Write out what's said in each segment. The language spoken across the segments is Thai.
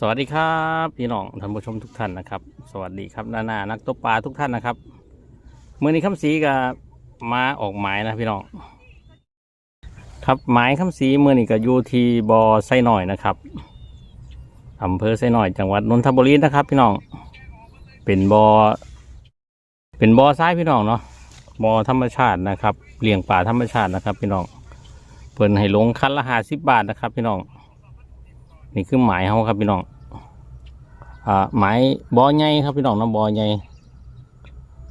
สวัสดีครับพี่น้องท่านผู้ชมทุกท่านนะครับ สวัสดีครับนานานักตกปลาทุกท่านนะครับเมื่อนี้คำสีกับมาออกหมายนะพี่น้องครับหมายคำสีเมื่อนี้ก็อยู่ที่บอไซหน่อยนะครับอำเภอไซหน่อยจังหวัดนนทบุรีนะครับ พี่น้องเป็นบอเป็นบอทรายพี่น้องเนาะบอธรรมชาตินะครับเลี้ยงป่าธรรมชาตินะครับ พี่น้องเพิ่นให้ลงคันละห้าสิบบาทนะครับ พี่น้อง นี่คือหมายเขาครับพี่น้องอ่าหมายบอใหญ่ครับพี่น้องนาะบอใหญ่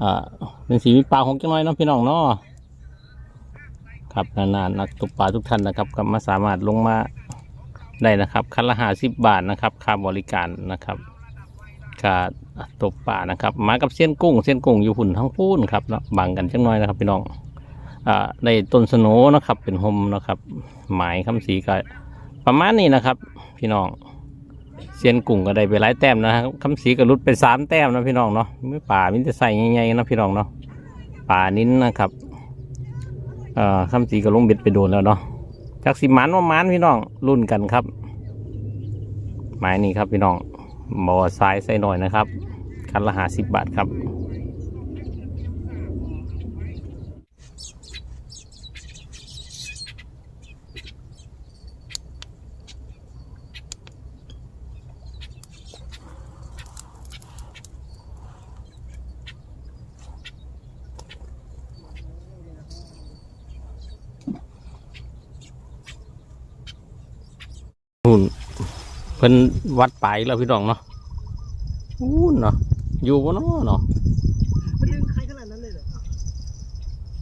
อ่าเป็นสีมีปลาของจังน้อยเนาะพี่น้องเนาะครับนานๆนักตกปลาทุกท่านนะครับก็มาสามารถลงมาได้นะครับคันละห้าสิบบาทนะครับ ค่าบริการนะครับค่าตกปลานะครับ มากับเส้นกุ้งเส้นกุ้งอยู่หุ่นทั้งพูนครับเนาะบังกันจังน้อยนะครับพี่น้องอ่าได้ต้นสโนนะครับ เป็นโฮมนะครับ หมายคำสีก็ ประมาณนี้นะครับ พี่น้องเซียนกุ้งก็ได้ไปหลายแต้มนะครับคำสีก็รุดไปสามแต้มนะพี่น้องเนาะไม่ป่ามิจะใส่ใหญ่ๆนะพี่น้องเนาะป่านิ้นนะครับเอ่อคำสีก็ลงเบ็ดไปโดนแล้วเนาะจากสิมันว่ามันพี่น้องรุ่นกันครับหมายนี้ครับพี่น้องบอทรายใส่หน่อยนะครับคันละหาสิบบาทครับ หุ่น เพิ่นวัดไปแล้วพี่น้องเนาะอู้นเนาะอยู่บ่เนาะเนาะมันดึงใครขนาดนั้นเลยเหรอ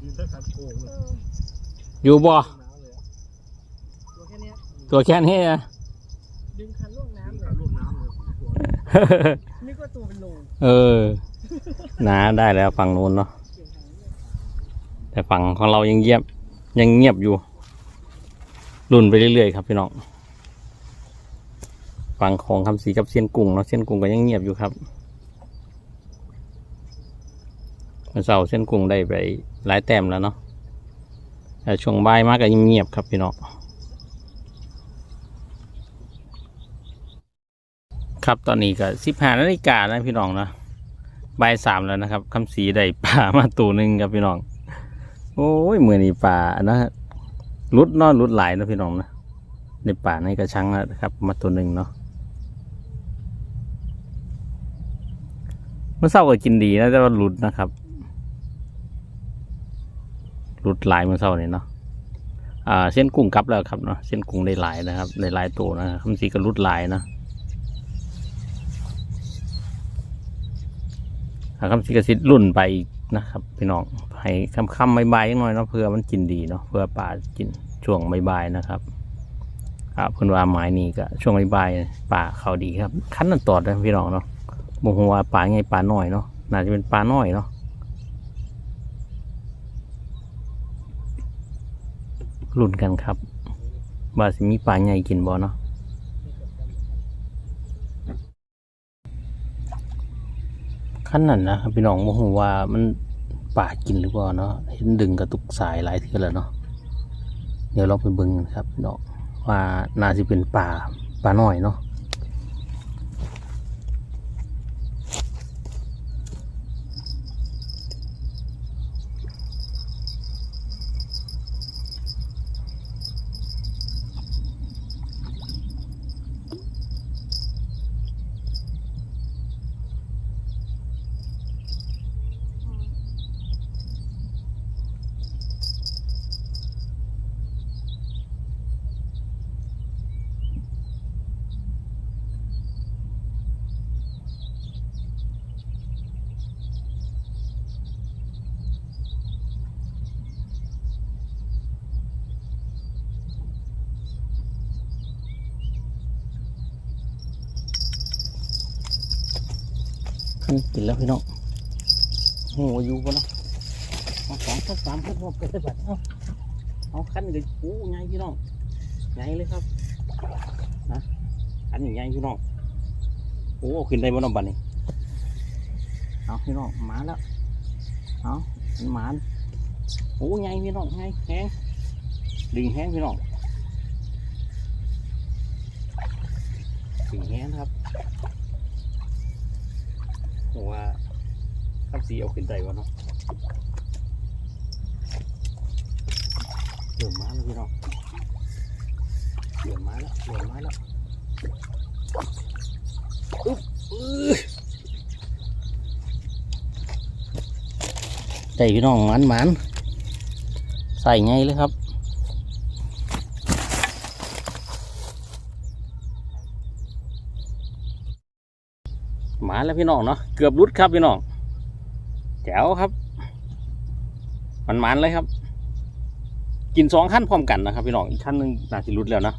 ยืนตั้งแต่โกงเลยอยู่บ่น้ำเลยอะตัวแค่เนี้ยตัวแค่นี้นะดึงคันล่วงน้ำเลยลูกน้ำเลยตัวนึกว่าตัวเป็นโลเออนาได้แล้วฝั่งนู้นเนาะเกี่ยวหางเนี่ยแต่ฝั่งของเรายังเงียบยังเงียบอยู่รุ่นไปเรื่อยๆครับพี่น้อง ฝั่งของคำสีกับเส้นกุ้งเนาะเส้นกุ้งก็ยังเงียบอยู่ครับวันเสาร์เส้นกุ้งได้ไปหลายแต้มแล้วเนาะแต่ช่วงบ่ายมากก็ยังเงียบครับพี่น้องครับตอนนี้ก็สิบห้านาฬิกานะพี่น้องนะบ่ายสามแล้วนะครับคำสีได้ปลามาตัวหนึ่งครับพี่น้อง โอ้ยมือนี่ป่านะรุดนอนรุดหลายนะพี่น้องนะในป่าในกระชังนะครับ มาตัวหนึ่งเนาะ เมื่อเช้าก็กินดีนะแต่ว่าหลุดนะครับ หลุดหลายเมื่อเช้านี่เนาะอ่าเส้นกุ้งกลับแล้วครับเนาะเส้นกุ้งได้หลายนะครับได้หลายตัวนะครับคำสีก็รุดหลายนะอ่าคำสีกระสิรุ่นไปนะครับพี่น้องให้คำคำใบๆยังหน่อยเนาะเพื่อมันกินดีเนาะเพื่อป่ากินช่วงใบๆนะครับอ่าเพิ่นว่าไม้นี่ก็ช่วงใบๆป่าเขาดีครับ คันนั่นตอดนะพี่น้องเนาะ บ่ฮู้ว่าป่าไงป่าน้อยเนาะน่าจะเป็นป่าน้อยเนาะรุ่นกันครับว่าสิมีป่าใหญ่กินบ่เนาะขั้นนั้นนะพี่น้องบ่ฮู้ว่ามันป่ากินหรือเปล่าเนาะเห็นดึงกระตุกสายหลายทื่อแล้วเนาะเดี๋ยวเราไปเบิ่งกันครับพี่น้องว่าน่าจะเป็นป่าป่าน้อยเนาะ ขึ้นกินแล้วพี่น้องโอ้อยู่ปะเนาะเอาสองเอาสามขึ้นพอกันเลยบัดเอาเอาคั้นเลยโอ้ไงพี่น้องไงเลยครับนะคันนี้ไงพี่น้องโอ้ขึ้นได้บนน้ำบัดนี่เอาพี่น้องหมาแล้วเอาหมานโอ้ไงพี่น้องไงแห้งดึงแห้งพี่น้องสีแห้งครับ ผมว่าครับสีเอาขึ้นใจวะเนาะเหลือมาแล้วพี่น้องเหลือมาแล้วเหลือมาแล้วอุ๊บอื้อใจพี่น้องมันมันใส่ไงเลยครับ มาแล้วพี่น้องเนาะเกือบรุดครับพี่น้องแจ๋วครับ มันมันเลยครับ กินสองขั้นพร้อมกันนะครับพี่น้องอีกขั้นหนึ่งน่าจะรุดแล้วนะ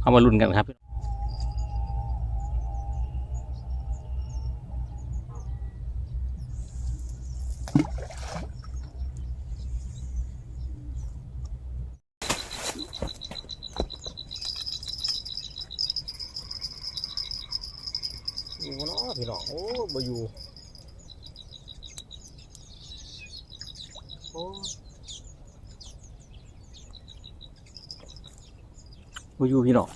เอามารุนกันครับ อยู่เนาะพี่น้องโอ้บ่อยู่โอ้บ่อยู่พี่น้อง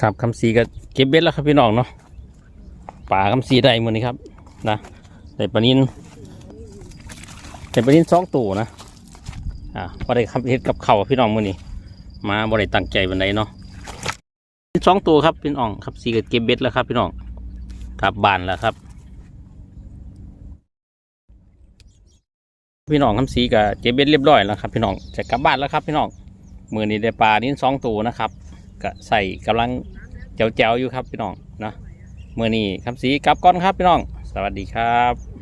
ครับคำสีก็เก็บเบ็ดแล้วครับพี่น้องเนาะป่าคำสีได้หมือนี้ครับนะได้ปลานินได้ปลานินสองตัวนะอ่าพอได้คำเฮ็ดกับเข่าพี่น้องมือนี้มาบ่ได้ตั้งใจวันใดเนาะสองตัวครับพี่น้องครับสีก็เก็บเบ็ดแล้วครับพี่น้องกลับบ้านแล้วครับ พี่น้องคำสีก็เก็บเบ็ดเรียบร้อยแล้วครับ พี่น้องจะกลับบ้านแล้วครับ พี่น้องมือนี้ได้ปลานินสองตัวนะครับ ก็ใส่กำลังแจ๋วๆอยู่ครับพี่น้องนะเมื่อนี้คำสีกลับก้อนครับพี่น้อง สวัสดีครับ